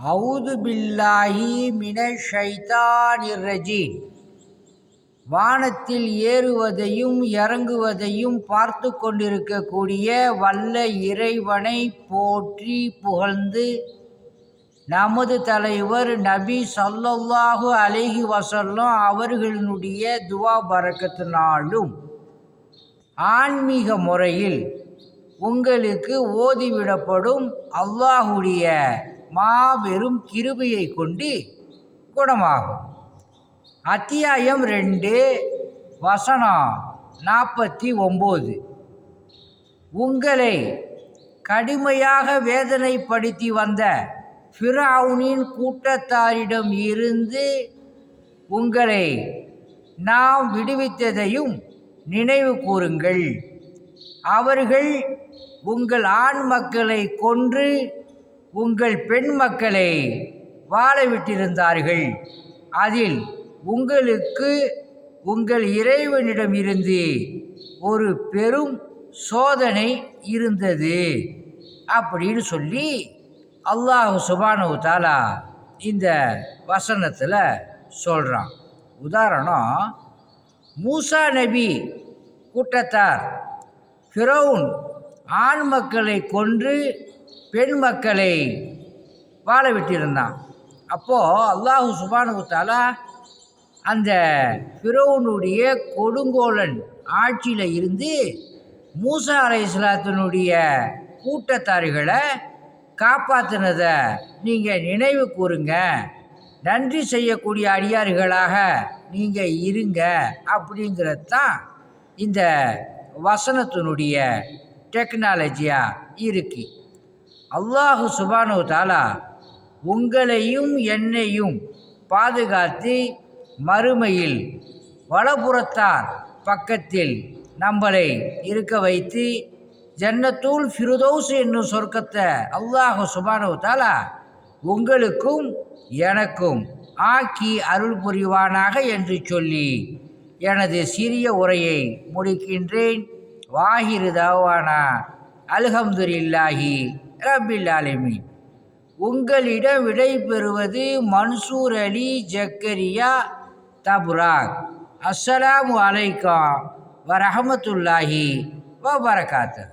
அவுது பில்லாஹி மின ஷைத்தானிர் ரஜீம் வானத்தில் ஏறுவதையும் இறங்குவதையும் பார்த்து கொண்டிருக்கக்கூடிய வல்ல இறைவனை போற்றி புகழ்ந்து நமது தலைவர் நபி சல்லல்லாஹு அலைஹி வசல்லம் அவர்களினுடைய துவா பறக்கத்தினாலும் ஆன்மீக முறையில் உங்களுக்கு ஓதிவிடப்படும். அல்லாஹுடைய மாபெரும் கிருபையை கொண்டு குணமாகும். அத்தியாயம் ரெண்டு வசனம் நாற்பத்தி ஒம்பது. உங்களை கடுமையாக வேதனைப்படுத்தி வந்த ஃபிரவுனின் கூட்டத்தாரிடம் இருந்து உங்களை நாம் விடுவித்ததையும் நினைவு கூறுங்கள். அவர்கள் உங்கள் ஆண் மக்களை கொன்று உங்கள் பெண் மக்களை வாழ விட்டிருந்தார்கள். அதில் உங்களுக்கு உங்கள் இறைவனிடமிருந்து ஒரு பெரும் சோதனை இருந்தது. அப்படின்னு சொல்லி அல்லாஹு சுபானு தாலா இந்த வசனத்தில் சொல்கிறான் உதாரணம் மூசா நபி கூட்டத்தார் ஃபிரௌன் ஆண் மக்களை கொன்று பெண் மக்களை வாழ விட்டிருந்தான். அப்போது அல்லாஹு சுபானுத்தால அந்த ஃபிரோனுடைய கொடுங்கோலன் ஆட்சியில் இருந்து மூசா அலை இஸ்லாத்தினுடைய கூட்டத்தாரிகளை காப்பாற்றினதை நீங்கள் நினைவு கூறுங்க. நன்றி செய்யக்கூடிய அடியார்களாக நீங்கள் இருங்க அப்படிங்கிறது தான் இந்த வசனத்தினுடைய டெக்னாலஜியாக இருக்குது அல்லாஹு சுபானு தாலா உங்களையும் என்னையும் பாதுகாத்து மறுமையில் வலப்புறத்தார் பக்கத்தில் நம்மளை இருக்க வைத்து ஜன்னத்தூள் ஃபிருதோஸ் என்னும் சொர்க்கத்தை அல்லாஹு சுபானு தாலா உங்களுக்கும் எனக்கும் ஆக்கி அருள் புரிவானாக என்று சொல்லி எனது சிறிய உரையை முடிக்கின்றேன். வாகிரு தாவானா. அல்ஹம்துலில்லாஹி. ரபில் ஆலமீன் உங்களிடம் விடை பெறுவது மன்சூர் அலி ஜக்கரியா தபுராக் அஸ்ஸலாம் வலைக்கம் வரஹமத்துல்லாஹி வபரகாத்து.